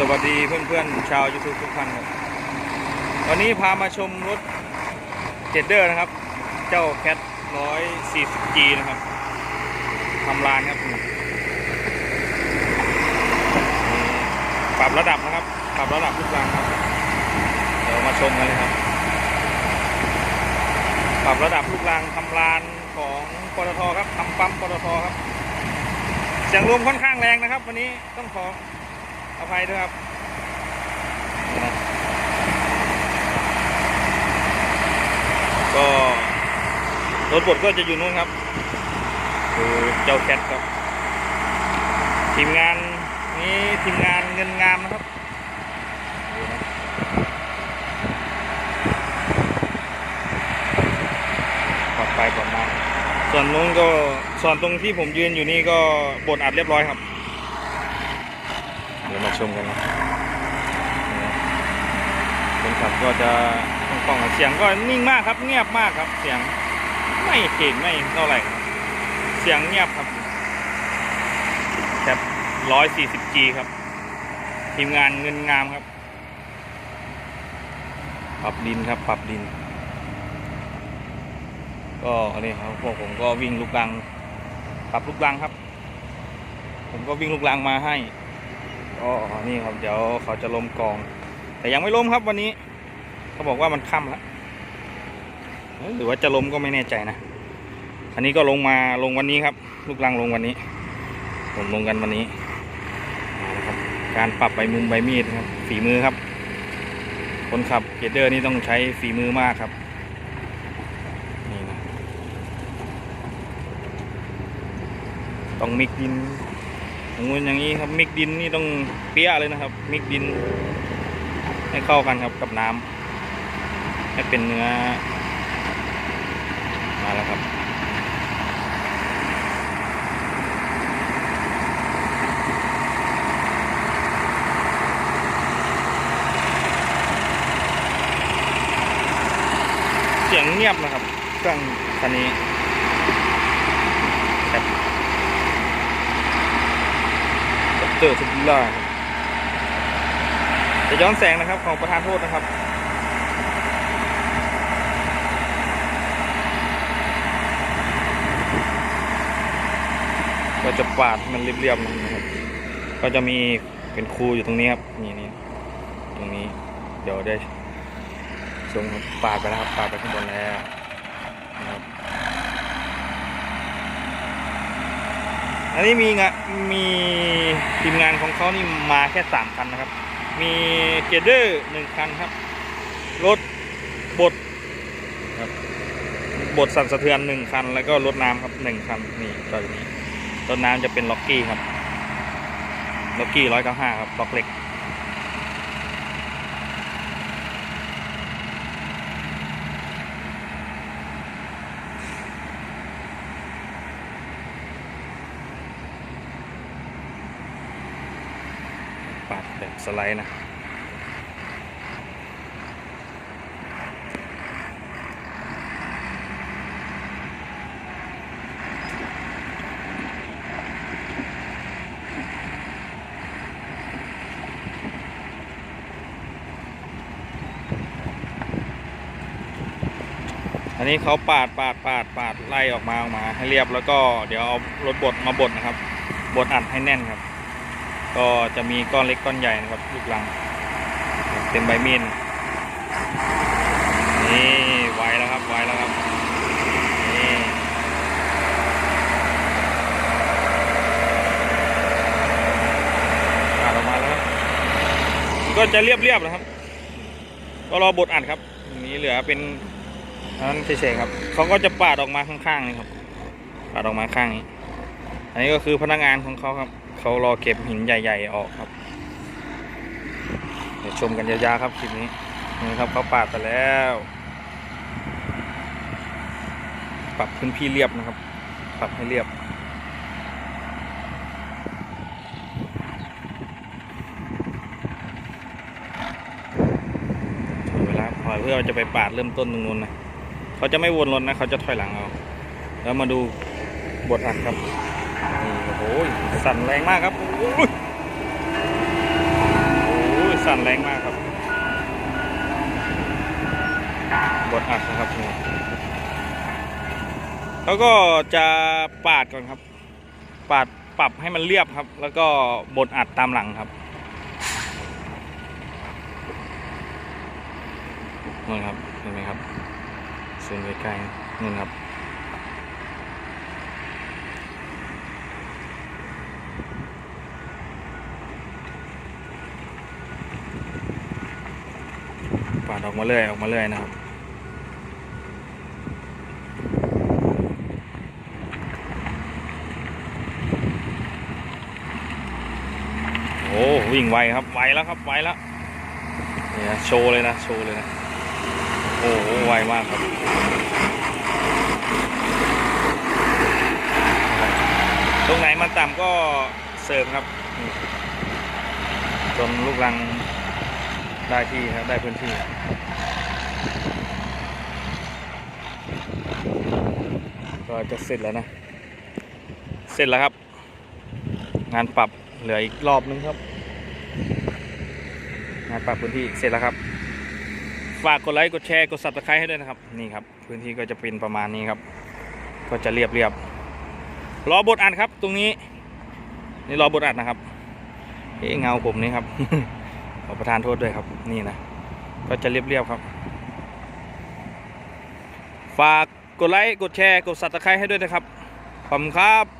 สวัสดีเพื่อนๆชาวยูทูบทุกท่านครับวันนี้พามาชมรถเจดเดอร์นะครับ เจ้าแคท 140G นะครับทำลานครับ ปรับระดับนะครับ ปรับระดับทุกรางครับ เดี๋ยวมาชมกันเลยครับ ปรับระดับลูกรางทำลานของปตทครับทำปั๊มปตทครับเสียงลมค่อนข้างแรงนะครับ วันนี้ต้องขอ อภัยด้วยครับก็รถบดก็จะอยู่นู่นครับคือเจ้าแคทครับ ทีมงานนี้ทีมงานเงินงามนะครับดูนะปลอดไปปลอดมาส่วนนู้นก็ส่วนตรงที่ผมยืนอยู่นี่ก็บดอัดเรียบร้อยครับ ชมกันนะคนขับก็จะคล่องเสียงก็นิ่งมากครับ เงียบมากครับ เสียงไม่เก่งไม่เท่าไหร่ครับ เสียงเงียบครับแคปร้อยสี่สิบ G ครับ ทีมงานเงินงามครับ ปรับดินครับ ปรับดิน ก็นี่ครับพวกผมก็วิ่งลูกลัง ปรับลูกลังครับ ผมก็วิ่งลูกลังมาให้ ก็นี่ครับเดี๋ยวเขาจะล้มกอง แต่ยังไม่ล้มครับวันนี้ เขาบอกว่ามันค่ำแล้วหรือว่าจะล้มก็ไม่แน่ใจนะอันนี้ก็ลงมาลงวันนี้ครับ ลูกลังลงวันนี้ผมลงกันวันนี้ครับการปรับใบมุมใบมีดนะครับฝีมือครับ คนขับเกเดอร์นี่ต้องใช้ฝีมือมากครับนี่นะต้องมิกดิน อย่างงู้นอย่างนี้ครับมิกดินนี่ต้องเปี้ยเลยนะครับ มิกดิน ให้เข้ากันครับกับน้ำให้เป็นเนื้อ มาแล้วครับเสียงเงียบนะครับเครื่องคันนี้ครับ เจอสุดล่าจะย้อนแสงนะครับของประธานโทษนะครับก็จะปาดมันเรียบๆนะครับ ก็จะมีเป็นคูอยู่ตรงนี้ครับ นี่นี่ตรงนี้ เดี๋ยวได้ส่งปาดไปแล้วครับ ปาดไปข้างบนแล้วนะครับ อันนี้มีงะมีทีมงานของเขานี่มาแค่สามคันนะครับ มีเกเดอร์หนึ่งคันครับ รถบดครับบดสั่นสะเทือนหนึ่งคัน แล้วก็รถน้ำครับหนึ่งคันนี่ตอนนี้รถน้ำจะเป็นล็อกกี้ครับล็อกกี้ร้อยเก้าห้าครับล็อกเล็กาดแบบสไลด์นะอันนี้เขาปาดปาดปาดปาดไล่ออกมาออกมาให้เรียบแล้วก็เดี๋ยวเอารถบดมาบดนะครับ บดอัดให้แน่นครับ ก็จะมีก้อนเล็กก้อนใหญ่นะครับลูกหลังเต็มใบมีดนี่ไวแล้วครับไวแล้วครับนี่ปาดออกมาแล้วครับก็จะเรียบๆนะครับ ก็รอบดอัดครับนี้เหลือเป็นนนั้นเฉยๆครับเขาก็จะปาดออกมาข้างๆนี่ครับปาดออกมาข้างนี้ อันนี้ก็คือพนักงานของเขาครับ เขารอเก็บหินใหญ่ ๆ ออกครับ เดี๋ยวชมกันยาวๆครับคลิปนี้นี่ครับเขาปาดไปแล้ว ปรับพื้นที่เรียบนะครับ ปรับให้เรียบถึงเวลาพอเพื่อจะไปปาดเริ่มต้นตรงนู้นนะเขาจะไม่วนรถนะเขาจะถอยหลังเอา แล้วมาดูบทอัดครับ อ้โหสั่นแรงมากครับโอ้ยโอ้สั่นแรงมากครับบดอัดนะครับแล้วก็จะปาดก่อนครับ ปาดปรับให้มันเรียบครับ แล้วก็บดอัดตามหลังครับนู่นครับเห็นไหมครับซูมใกล้ๆนู่นครับ ดออกมาเรื่อยออกมาเรื่อยนะครับโอ้วิ่งไวครับไวแล้วครับไวแล้วเนี่ยโชว์เลยนะโชว์เลยนะโอ้โหไวมากครับตรงไหนมันต่ำก็เสร์ฟครับ จนลูกรัง ได้ที่ครับได้พื้นที่ก็จะเสร็จแล้วนะ เสร็จแล้วครับ งานปรับเหลืออีกรอบนึงครับ งานปรับพื้นที่เสร็จแล้วครับ ฝากกดไลค์กดแชร์กด subscribe ให้ด้วยนะครับ นี่ครับ พื้นที่ก็จะเป็นประมาณนี้ครับ ก็จะเรียบเรียบรอบทอัดครับ ตรงนี้ นี่รอบทอัดนะครับเอ๊ะเงาผมนี่ครับ ขอประทานโทษด้วยครับ นี่นะ ก็จะเรียบๆครับ ฝากกดไลค์ กดแชร์ กดสับตะไคร้ให้ด้วยนะครับ ขอบคุณครับ